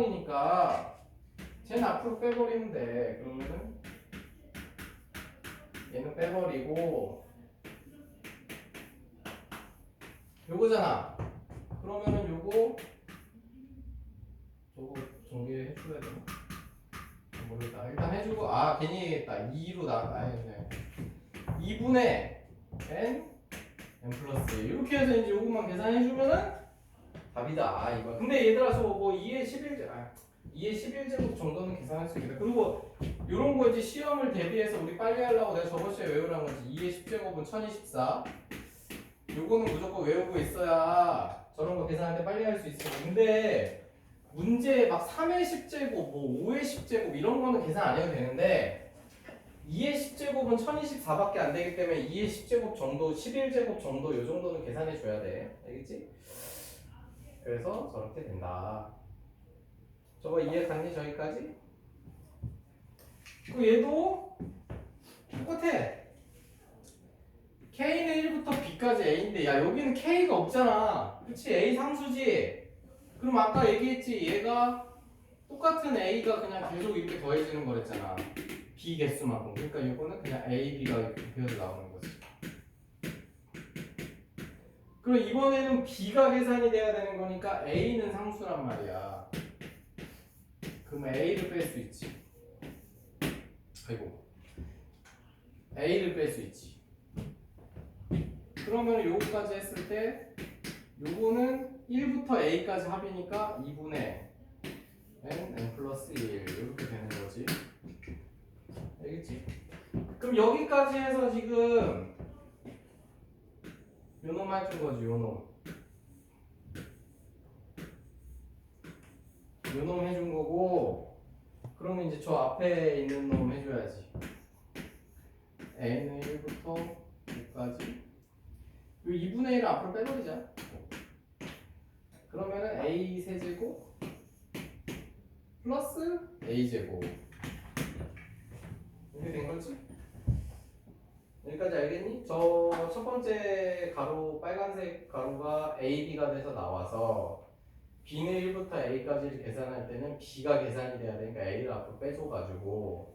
이니까 쟤는 앞으로 빼버리면 돼. 그러면은 얘는 빼버리고 요거잖아. 그러면은 요거 저거 전개해줘야 되나? 모르겠다. 일단 해주고 아 괜히 얘기했다. 2로 나 아니 네. 2분의 n n 플러스 1 이렇게 해서 이제 요것만 계산해주면은 답이다 아, 이거. 근데 얘들아 저뭐 2의 11제 아 2의 11제곱 정도는 계산할 수 있겠다. 그리고 요런 거 이제 시험을 대비해서 우리 빨리 하려고 내가 저번 주에 외우라는 거지. 2의 10제곱은 1024. 요거는 무조건 외우고 있어야 저런 거 계산할 때 빨리 할 수 있어. 근데 문제 막 3의 10제곱, 뭐 5의 10제곱 이런 거는 계산 안 해도 되는데 2의 10제곱은 1024밖에 안 되기 때문에 2의 10제곱 정도, 11제곱 정도 요 정도는 계산해 줘야 돼. 알겠지? 그래서 저렇게 된다. 저거 이해 갔니 저기까지? 그 얘도 똑같아. K는 1부터 B까지 A인데 야 여기는 K가 없잖아. 그치? A 상수지. 그럼 아까 얘기했지 얘가 똑같은 A가 그냥 계속 이렇게 더해지는 거랬잖아. B 개수만큼. 그러니까 이거는 그냥 A, B가 이렇게 나오는 거지. 그럼 이번에는 B가 계산이 돼야 되는 거니까 A는 상수란 말이야. 그럼 A를 뺄 수 있지. 아이고. A를 뺄 수 있지. 그러면 요거까지 했을 때 요거는 1부터 A까지 합이니까 2분의 n, n 플러스 1 이렇게 되는 거지. 알겠지? 그럼 여기까지 해서 지금 요놈 해준 거지 요놈. 요놈 해준 거고 그러면 이제 저 앞에 있는 놈 해줘야지. N은 1부터 5까지. 요 2분의 1을 앞으로 빼버리자. 그러면은 a 세제곱 플러스 a 제곱. 이렇게 된 거지? 여기까지 알겠니? 저 첫 번째 가로 빨간색 가로가 A, B가 돼서 나와서 B는 1부터 A까지를 계산할 때는 B가 계산이 돼야 되니까 A를 앞으로 빼줘가지고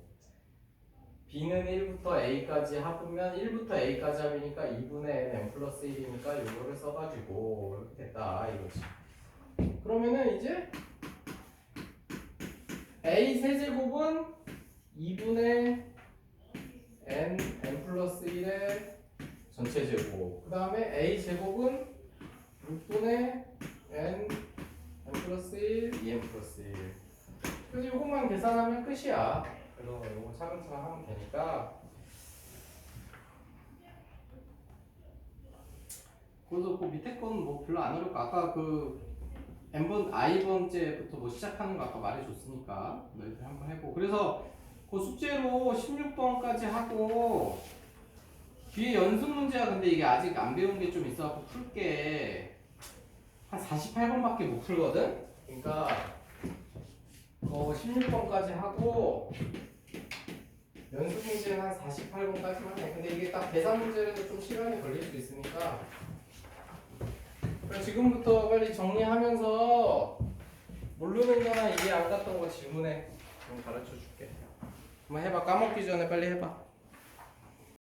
B는 1부터 A까지 합으면 1부터 A까지 합이니까 2분의 N, N 플러스 1이니까 이거를 써가지고 이렇게 됐다 이거지 그러면은 이제 A 세제곱은 2분의 n, n 플러스 1의 전체 제곱. 그 다음에 a 제곱은 6분의 n, n 플러스 1, 2n 플러스 1. 그래서 이것만 계산하면 끝이야. 그래서 이거 차근차근 하면 되니까. 그래서 그 밑에 거는 뭐 별로 안 어렵고 아까 그 n번 i번째부터 뭐 시작하는 거 아까 말해줬으니까 너희들 한번 해보고 그래서 그 숙제로 16번까지 하고 뒤에 연습 문제야. 근데 이게 아직 안 배운 게 좀 있어갖고 풀게. 한 48번밖에 못 풀거든? 그러니까 어 16번까지 하고 연습 문제는 한 48번까지만 해 근데 이게 딱 계산 문제라도 좀 시간이 걸릴 수 있으니까. 그럼 지금부터 빨리 정리하면서 모르는 거나 이해 안 갔던 거 질문해. 좀 가르쳐 줄게 한번 해봐. 까먹기 전에 빨리 해봐